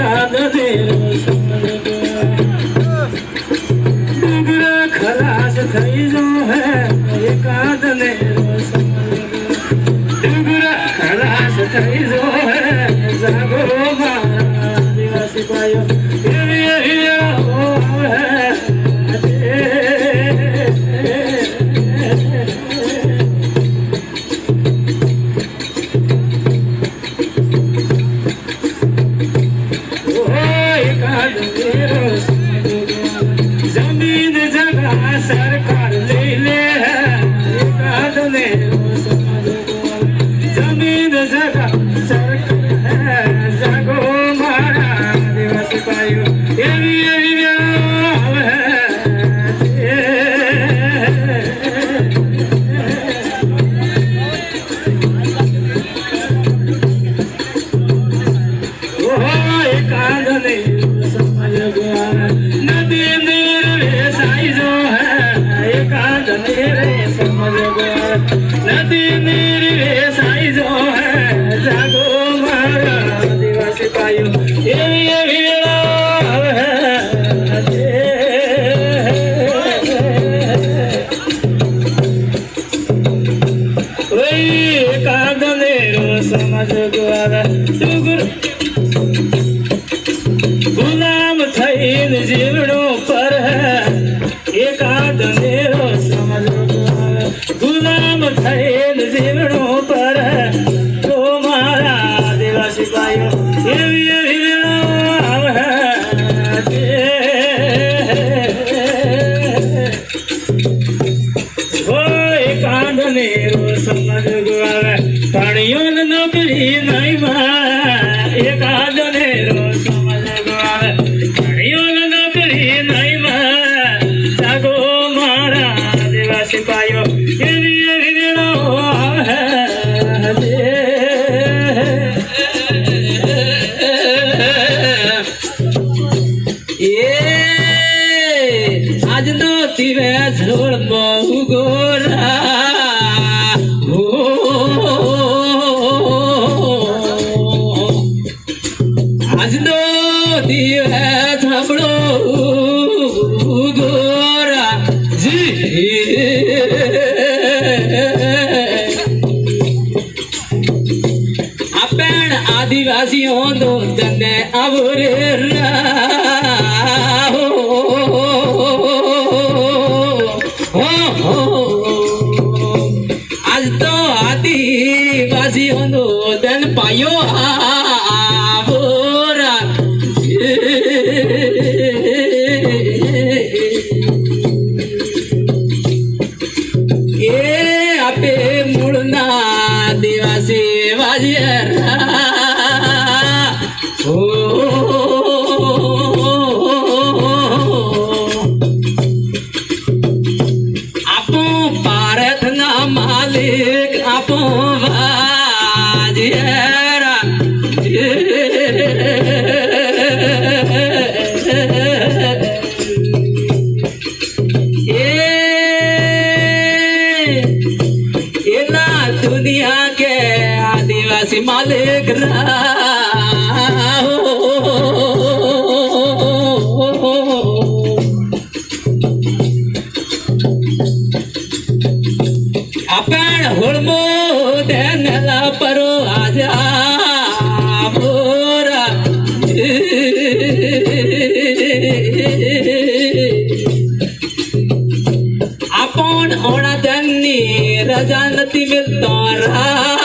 ખલાસ જગા સરકાર લઈ લે એકાદ ને જમીન જગા સરકાર જાગો મારા દિવસ પાયો એવી એવી એકાદ ને સમજ ગયા. रे समझ नदी नीर रे साई जो है जागो मारा दिवस पायो ये ये वीड़ा है समझ द्वारा સિપાહીઓ એવી એવી પાણીઓ નોકરી નહીં માં એકાદ નેરો નોકરી નહીં માં જાગો મારા દેવા સિપાહીઓ તીરે ઝોળ બહુ ગોરા હો આજનો તીરે થાંભળો ગોરા જી આપણ આદિવાસીઓ નો તને આવરે રાહો. પાયો આવરા. એ આપે મૂળના દિવાસી વાજિયા ઓ માલિક घराचे मालक आपण होळमो त्याला परो आजा आपण होणार त्यांनी रजानती मिळतो रा.